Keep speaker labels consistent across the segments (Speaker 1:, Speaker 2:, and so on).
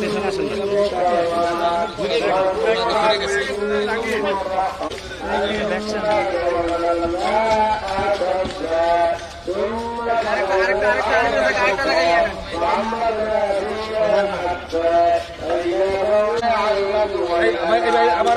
Speaker 1: পেছনে আসেন না।
Speaker 2: আবার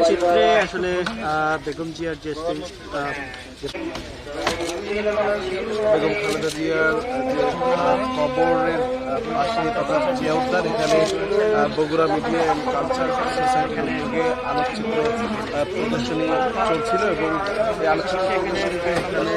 Speaker 1: চিত্রে আসলে বেগম জিয়ার যে
Speaker 2: বেগম খালেদা জিয়ার কবরের পাশে তথা জিয়া উদ্যান এখানে বগুড়া মিডিয়া কালচার সোসাইটির উদ্যোগে আলোকচিত্র প্রদর্শনী চলছিল এবং এই এখানে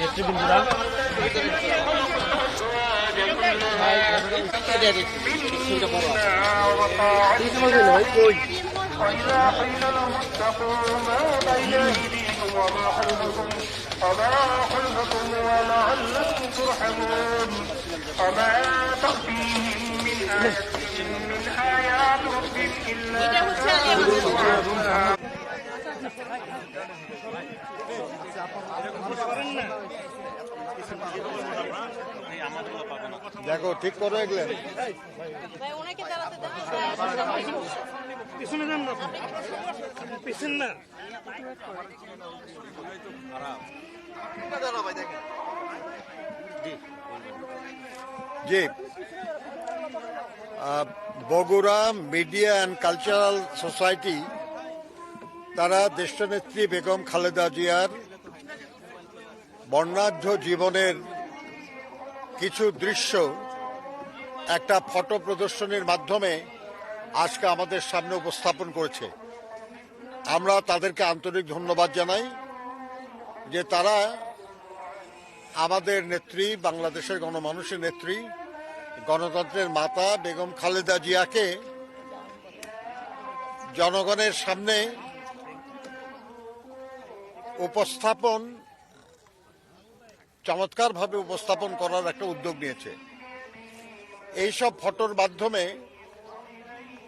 Speaker 1: নেতৃবৃন্দরা
Speaker 3: وإذا قيل لهم اتقوا ما بين أيديكم وما خلفكم وما خلفكم ولعلكم ترحمون وما تأتيهم من آية من آيات ربهم إلا كانوا عنها
Speaker 2: দেখো ঠিক করো এগুলো
Speaker 1: পিছনে যান না পিছন না।
Speaker 4: জি। আহ, Bogura media and cultural society তারা দেশনেত্রী বেগম খালেদা জিয়ার বর্ণাঢ্য জীবনের কিছু দৃশ্য একটা ফটো প্রদর্শনীর মাধ্যমে আজকে আমাদের সামনে উপস্থাপন করেছে। আমরা তাদেরকে আন্তরিক ধন্যবাদ জানাই যে তারা আমাদের নেত্রী, বাংলাদেশের গণমানুষের নেত্রী, গণতন্ত্রের মাতা বেগম খালেদা জিয়াকে জনগণের সামনে উপস্থাপন চমৎকারভাবে উপস্থাপন করার একটা উদ্যোগ নিয়েছে। এইসব ফটোর মাধ্যমে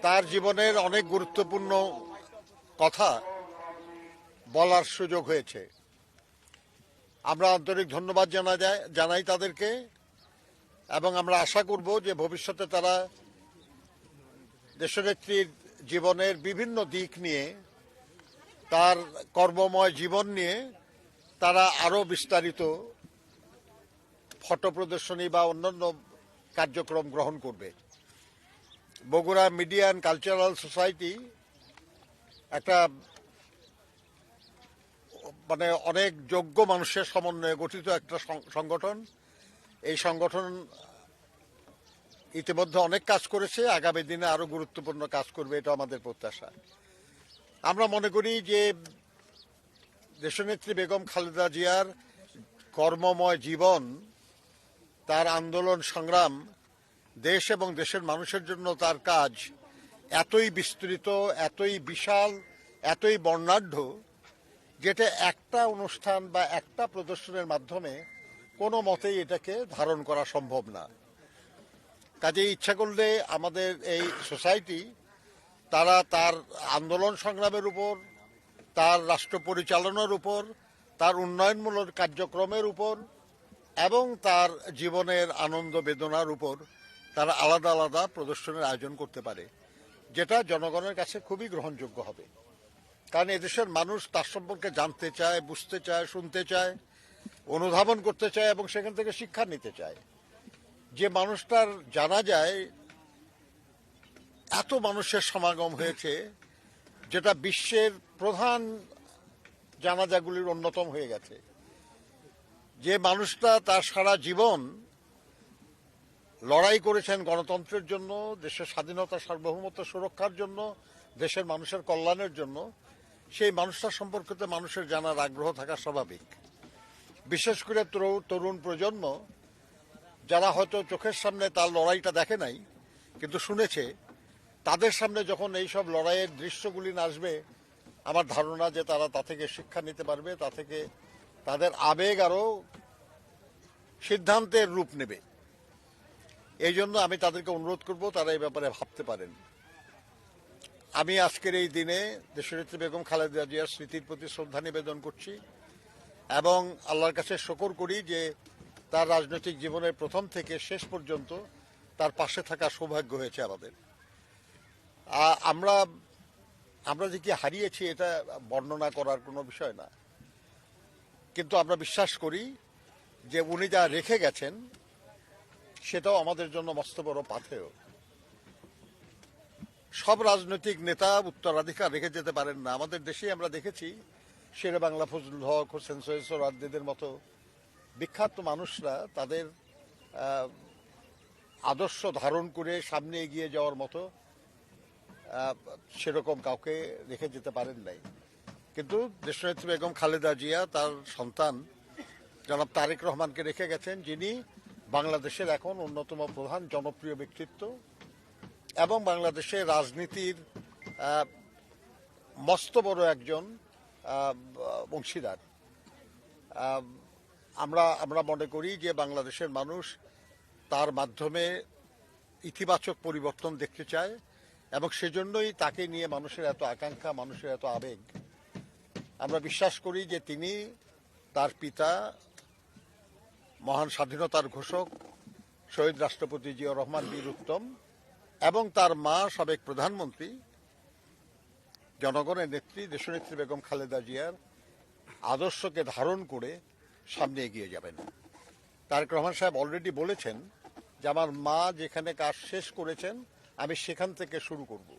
Speaker 4: তার জীবনের অনেক গুরুত্বপূর্ণ কথা বলার সুযোগ হয়েছে। আমরা আন্তরিক ধন্যবাদ জানা যায় জানাই তাদেরকে এবং আমরা আশা করব যে ভবিষ্যতে তারা দেশনেত্রীর জীবনের বিভিন্ন দিক নিয়ে, তার কর্মময় জীবন নিয়ে তারা আরও বিস্তারিত ফটো প্রদর্শনী বা অন্যান্য কার্যক্রম গ্রহণ করবে। Bogura media and cultural society একটা মানে অনেক যোগ্য মানুষের সমন্বয়ে গঠিত একটা সংগঠন। এই সংগঠন ইতিমধ্যে অনেক কাজ করেছে, আগামী দিনে আরও গুরুত্বপূর্ণ কাজ করবে এটা আমাদের প্রত্যাশা। আমরা মনে করি যে দেশনেত্রী বেগম খালেদা জিয়ার কর্মময় জীবন তার আন্দোলন সংগ্রাম দেশ এবং দেশের মানুষের জন্য তার কাজ এতই বিস্তৃত, এতই বিশাল, এতই বর্ণাঢ্য, যেটা একটা অনুষ্ঠান বা একটা প্রদর্শনের মাধ্যমে কোনো মতেই এটাকে ধারণ করা সম্ভব না। কাজে ইচ্ছা করলে আমাদের এই সোসাইটি, তারা তার আন্দোলন সংগ্রামের উপর, তার রাষ্ট্র পরিচালনার উপর, তার উন্নয়নমূলক কার্যক্রমের উপর এবং তার জীবনের আনন্দ বেদনার উপর তারা আলাদা আলাদা প্রদর্শনের আয়োজন করতে পারে, যেটা জনগণের কাছে খুবই গ্রহণযোগ্য হবে। কারণ এদেশের মানুষ তার সম্পর্কে জানতে চায়, বুঝতে চায়, শুনতে চায়, অনুধাবন করতে চায় এবং সেখান থেকে শিক্ষা নিতে চায়। যে মানুষটার জানা যায় এত মানুষের সমাগম হয়েছে, যেটা বিশ্বের প্রধান জানাজাগুলির অন্যতম হয়ে গেছে। যে মানুষটা তার সারা জীবন লড়াই করেছেন গণতন্ত্রের জন্য, দেশের স্বাধীনতা সার্বভৌমত্ব সুরক্ষার জন্য, দেশের মানুষের কল্যাণের জন্য, সেই মানুষটার সম্পর্কিত মানুষের জানার আগ্রহ থাকা স্বাভাবিক। বিশেষ করে তরু- তরুণ প্রজন্ম, যারা হয়তো চোখের সামনে তার লড়াইটা দেখে নাই, কিন্তু শুনেছে, তাদের সামনে যখন এই সব লড়াইয়ের দৃশ্যগুলি আসবে, আমার ধারণা যে তারা তা থেকে শিক্ষা নিতে পারবে, তা থেকে তাদের আবেগ আরও সিদ্ধান্তের রূপ নেবে। এই জন্য আমি তাদেরকে অনুরোধ করব, তারা এই ব্যাপারে ভাবতে পারেন। আমি আজকের এই দিনে দেশনেত্রী বেগম খালেদা জিয়ার স্মৃতির প্রতি শ্রদ্ধা নিবেদন করছি এবং আল্লাহর কাছে শকর করি যে তার রাজনৈতিক জীবনের প্রথম থেকে শেষ পর্যন্ত তার পাশে থাকা সৌভাগ্য হয়েছে আমাদের। আমরা আমরা যে কি হারিয়েছি এটা বর্ণনা করার কোনো বিষয় না। কিন্তু আমরা বিশ্বাস করি যে উনি যা রেখে গেছেন, সেটাও আমাদের জন্য মস্ত বড় পাথেয়। সব রাজনৈতিক নেতা উত্তরাধিকার রেখে যেতে পারেন না। আমাদের দেশে আমরা দেখেছি শেরে বাংলা, ফজলুল হক, হোসেন সৈয়দ মতো বিখ্যাত মানুষরা তাদের আদর্শ ধারণ করে সামনে এগিয়ে যাওয়ার মতো সেরকম কাউকে রেখে যেতে পারেন নাই। কিন্তু দেশনেত্রী বেগম খালেদা জিয়া তার সন্তান জনাব তারেক রহমানকে রেখে গেছেন, যিনি বাংলাদেশের এখন অন্যতম প্রধান জনপ্রিয় ব্যক্তিত্ব এবং বাংলাদেশের রাজনীতির মস্ত বড় একজন অংশীদার। আমরা আমরা মনে করি যে বাংলাদেশের মানুষ তার মাধ্যমে ইতিবাচক পরিবর্তন দেখতে চায় এবং সেজন্যই তাকে নিয়ে মানুষের এত আকাঙ্ক্ষা, মানুষের এত আবেগ। আমরা বিশ্বাস করি যে তিনি তার পিতা, মহান স্বাধীনতার ঘোষক, শহীদ রাষ্ট্রপতি জিয়া রহমান বীর উত্তম, এবং তার মা সাবেক প্রধানমন্ত্রী, জনগণের নেত্রী, দেশনেত্রী বেগম খালেদা জিয়ার আদর্শকে ধারণ করে সামনে এগিয়ে যাবেন। তারেক রহমান সাহেব অলরেডি বলেছেন যে, আমার মা যেখানে কাজ শেষ করেছেন, আমি সেখান থেকে শুরু করব।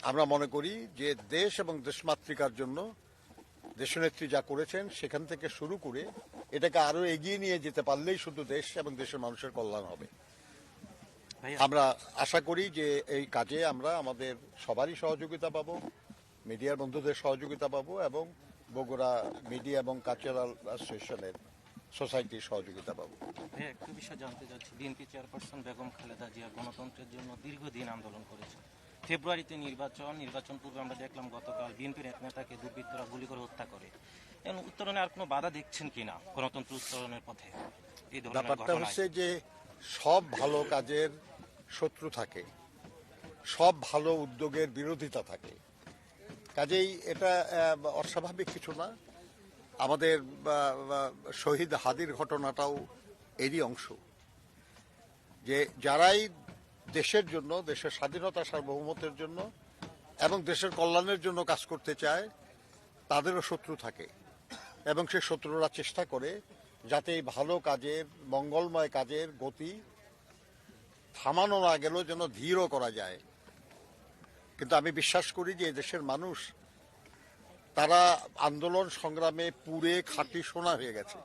Speaker 4: আমরা মনে করি যে দেশ এবং দেশমাতৃকার জন্য দেশনেত্রী যা করেছেন সেখান থেকে শুরু করে এটাকে আরও এগিয়ে নিয়ে যেতে পারলেই শুধু দেশ এবং দেশের মানুষের কল্যাণ হবে। আমরা আশা করি যে এই কাজে আমরা আমাদের সবারই সহযোগিতা পাবো মিডিয়ার বন্ধুদের সহযোগিতা পাবো এবং বগুড়া মিডিয়া এবং কালচারাল অ্যাসোসিয়েশনের সোসাইটির সহযোগিতা পাবো।
Speaker 5: একটু বিষয় জানতে চাচ্ছি। বিএনপি চেয়ারপারসন বেগম খালেদা জিয়া গণতন্ত্রের জন্য দীর্ঘদিন আন্দোলন করেছে ফেব্রুয়ারিতে নির্বাচন নির্বাচন পূর্বে আমরা দেখলাম গতকাল বিএনপির এক নেতাকে দুর্বৃত্তরা গুলি করে হত্যা করে। এবং উত্তরণে আর কোনো বাধা দেখছেন কিনা গণতন্ত্র উত্তরণের পথে? এই
Speaker 4: ব্যাপারটা হচ্ছে যে সব ভালো কাজের শত্রু থাকে সব ভালো উদ্যোগের বিরোধিতা থাকে। কাজেই এটা অস্বাভাবিক কিছু না। আমাদের শহীদ হাদির ঘটনাটাও এরই অংশ। যে যারাই দেশের জন্য, দেশের স্বাধীনতা সার্বভৌমত্বের জন্য এবং দেশের কল্যাণের জন্য কাজ করতে চায়, তাদেরও শত্রু থাকে। এবং সে শত্রুরা চেষ্টা করে যাতে এই ভালো কাজের, মঙ্গলময় কাজের গতি থামানো না গেলেও যেন ধীরও করা যায়। কিন্তু আমি বিশ্বাস করি যে দেশের মানুষ, তারা আন্দোলন সংগ্রামে পুরে খাঁটি সোনা হয়ে গেছে।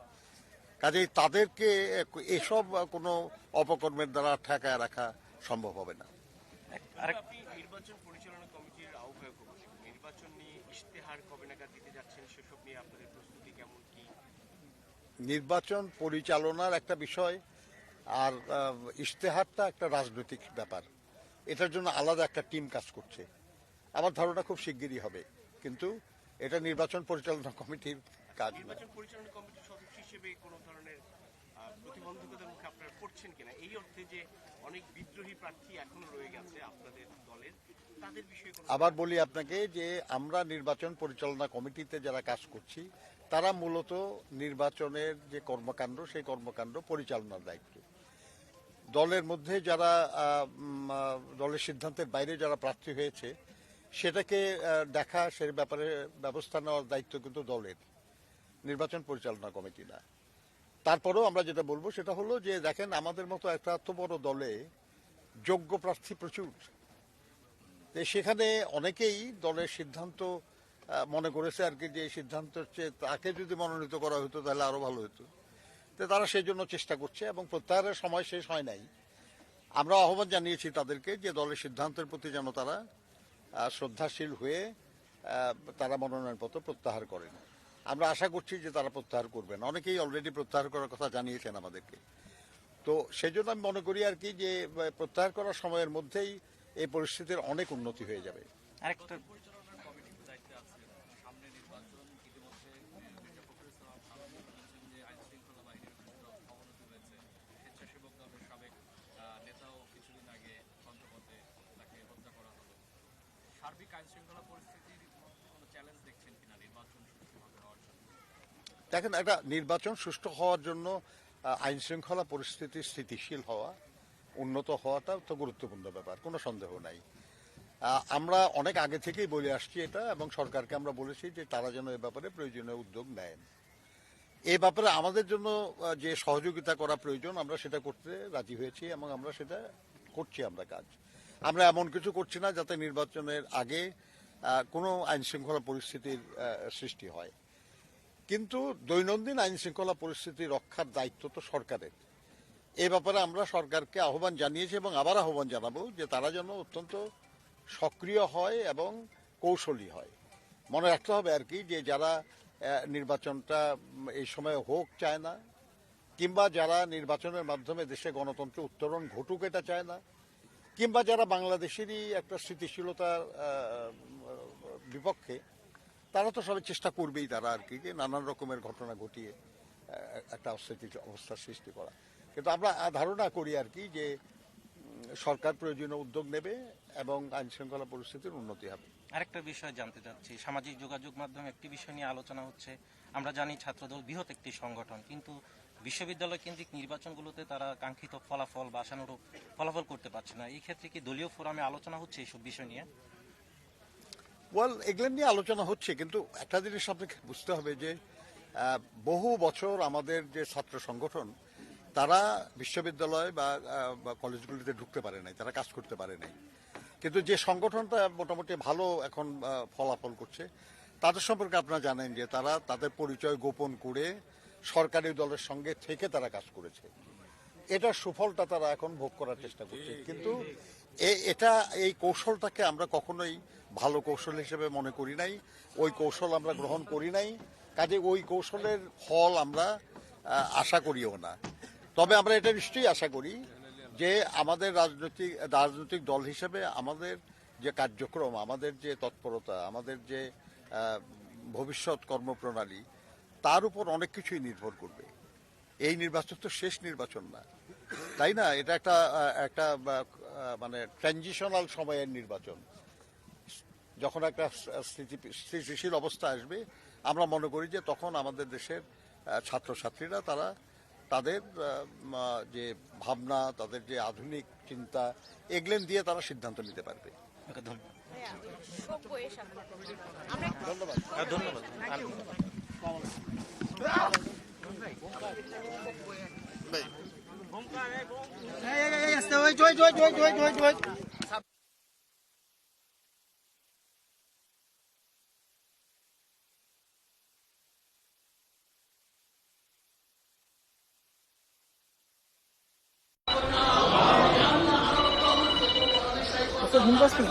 Speaker 4: কাজেই তাদেরকে এসব কোনো অপকর্মের দ্বারা ঠেকায় রাখা সম্ভব হবে না।
Speaker 6: নির্বাচন পরিচালনা কমিটির আহ্বায়ক নির্বাচন নিয়ে ইশতেহার কবে নাগাদ দিতে যাচ্ছেন সেসব নিয়ে আপনাদের প্রস্তুতি কেমন কি?
Speaker 4: নির্বাচন পরিচালনার একটা বিষয় আর ইশতেহারটা একটা রাজনৈতিক ব্যাপার। এটার জন্য আলাদা একটা টিম কাজ করছে। আমার ধারণা খুব শিগগিরই হবে। কিন্তু এটা নির্বাচন পরিচালনা কমিটির কাজ
Speaker 6: নির্বাচন পরিচালনা কমিটির সদস্য হিসেবে কোনো ধরনের প্রতিবন্ধকতার মুখে আপনারা পড়ছেন কিনা? এই অর্থে যে অনেক বিদ্রোহী প্রার্থী এখনও রয়ে গেছে আপনাদের দলের, তাদের বিষয়ে
Speaker 4: আবার বলি আপনাকে যে আমরা নির্বাচন পরিচালনা কমিটিতে যারা কাজ করছি, তারা মূলত নির্বাচনের যে কর্মকাণ্ড, সেই কর্মকাণ্ড পরিচালনার দায়িত্ব। দলের মধ্যে যারা দলের সিদ্ধান্তের বাইরে যারা প্রার্থী হয়েছে, সেটাকে দেখা, সে ব্যাপারে ব্যবস্থা নেওয়ার দায়িত্ব কিন্তু দলের, নির্বাচন পরিচালনা কমিটি না। তারপরেও আমরা যেটা বলব সেটা হলো যে দেখেন আমাদের মতো একটা এত বড় দলে যোগ্য প্রার্থী প্রচুর। সেখানে অনেকেই দলের সিদ্ধান্ত মনে করেছে আর কি যে সিদ্ধান্ত হচ্ছে তাকে যদি মনোনীত করা হতো তাহলে আরও ভালো হতো। তো তারা সেই জন্য চেষ্টা করছে এবং প্রত্যাহারের সময় শেষ হয় নাই। আমরা আহ্বান জানিয়েছি তাদেরকে যে দলের সিদ্ধান্তের প্রতি যেন তারা শ্রদ্ধাশীল হয়ে তারা মনোনয়নপত্র প্রত্যাহার করেন। আমরা আশা করছি যে তারা প্রত্যাহার করবেন। অনেকেই অলরেডি প্রত্যাহার করার কথা জানিয়েছেন আমাদেরকে। তো সেই জন্য আমি মনে করি আর কি যে প্রত্যাহার করার সময়ের মধ্যেই এই পরিস্থিতির অনেক উন্নতি হয়ে যাবে।
Speaker 5: আরেকটা
Speaker 4: দেখেন, একটা নির্বাচন সুষ্ঠু হওয়ার জন্য আইন শৃঙ্খলা পরিস্থিতি স্থিতিশীল হওয়া, উন্নত হওয়াটা তো গুরুত্বপূর্ণ ব্যাপার, কোনো সন্দেহ নাই। আমরা অনেক আগে থেকেই বলে আসছি এটা এবং সরকারকে আমরা বলেছি যে তারা যেন এ ব্যাপারে প্রয়োজনীয় উদ্যোগ নেন এ ব্যাপারে আমাদের জন্য যে সহযোগিতা করা প্রয়োজন, আমরা সেটা করতে রাজি হয়েছি এবং আমরা সেটা করছি আমরা কাজ। আমরা এমন কিছু করছি না যাতে নির্বাচনের আগে কোনো আইন শৃঙ্খলা পরিস্থিতির সৃষ্টি হয়। কিন্তু দৈনন্দিন আইন শৃঙ্খলা পরিস্থিতি রক্ষার দায়িত্ব তো সরকারের। এ ব্যাপারে আমরা সরকারকে আহ্বান জানিয়েছি এবং আবার আহ্বান জানাব যে তারা যেন অত্যন্ত সক্রিয় হয় এবং কৌশলী হয়। মনে রাখতে হবে আর কি যে যারা নির্বাচনটা এই সময় হোক চায় না, কিংবা যারা নির্বাচনের মাধ্যমে দেশে গণতন্ত্র উত্তরণ ঘটুক এটা চায় না, কিংবা যারা বাংলাদেশেরই একটা স্থিতিশীলতার বিপক্ষে তারা তো সবাই চেষ্টা করবেই তারা আর কি, যে নানান রকমের ঘটনা ঘটিয়ে একটা অস্থিতিশীল অবস্থার সৃষ্টি করা। কিন্তু আমরা ধারণা করি আর কি যে সরকার প্রয়োজনীয় উদ্যোগ নেবে এবং আইন শৃঙ্খলা পরিস্থিতির উন্নতি হবে।
Speaker 5: আরেকটা বিষয় জানতে চাচ্ছি। সামাজিক যোগাযোগ মাধ্যমে একটি বিষয় নিয়ে আলোচনা হচ্ছে। আমরা জানি ছাত্রদল বৃহৎ একটি সংগঠন, কিন্তু বিশ্ববিদ্যালয় কেন্দ্রিক নির্বাচনগুলোতে তারা কাঙ্ক্ষিত ফলাফল বা আশানুরূপ ফলাফল করতে পারছে না। এই ক্ষেত্রে কি দলীয় ফোরামে আলোচনা হচ্ছে এইসব বিষয় নিয়ে?
Speaker 4: ওয়েল এগুলো নিয়ে আলোচনা হচ্ছে, কিন্তু একটা জিনিস আপনাকে বুঝতে হবে যে বহু বছর আমাদের যে ছাত্র সংগঠন, তারা বিশ্ববিদ্যালয় বা কলেজগুলিতে ঢুকতে পারে নাই, তারা কাজ করতে পারে নাই। কিন্তু যে সংগঠনটা মোটামুটি ভালো এখন ফলাফল করছে, তাদের সম্পর্কে আপনারা জানেন যে তারা তাদের পরিচয় গোপন করে সরকারি দলের সঙ্গে থেকে তারা কাজ করেছে। এটার সুফলটা তারা এখন ভোগ করার চেষ্টা করছে। কিন্তু এটা, এই কৌশলটাকে আমরা কখনোই ভালো কৌশল হিসেবে মনে করি নাই। ওই কৌশল আমরা গ্রহণ করি নাই। কাজে ওই কৌশলের ফল আমরা আশা করিও না। তবে আমরা এটা নিশ্চয়ই আশা করি যে আমাদের রাজনৈতিক রাজনৈতিক দল হিসেবে আমাদের যে কার্যক্রম, আমাদের যে তৎপরতা, আমাদের যে ভবিষ্যৎ কর্মপ্রণালী, তার উপর অনেক কিছুই নির্ভর করবে। এই নির্বাচন তো শেষ নির্বাচন না। তাই না? এটা একটা একটা মানে ট্রানজিশনাল সময়ের নির্বাচন। যখন একটা স্থিতি- স্থিতিশীল অবস্থা আসবে আমরা মনে করি যে তখন আমাদের দেশের ছাত্রছাত্রীরা তারা তাদের যে ভাবনা তাদের যে আধুনিক চিন্তা এগলেন দিয়ে তারা সিদ্ধান্ত নিতে পারবে।
Speaker 5: ওকে, ধন্যবাদ।
Speaker 7: বইয়ের সাথে আমরা
Speaker 4: ধন্যবাদ
Speaker 5: হ্যাঁ, ধন্যবাদ আর-
Speaker 1: ঘুম পাচ্ছে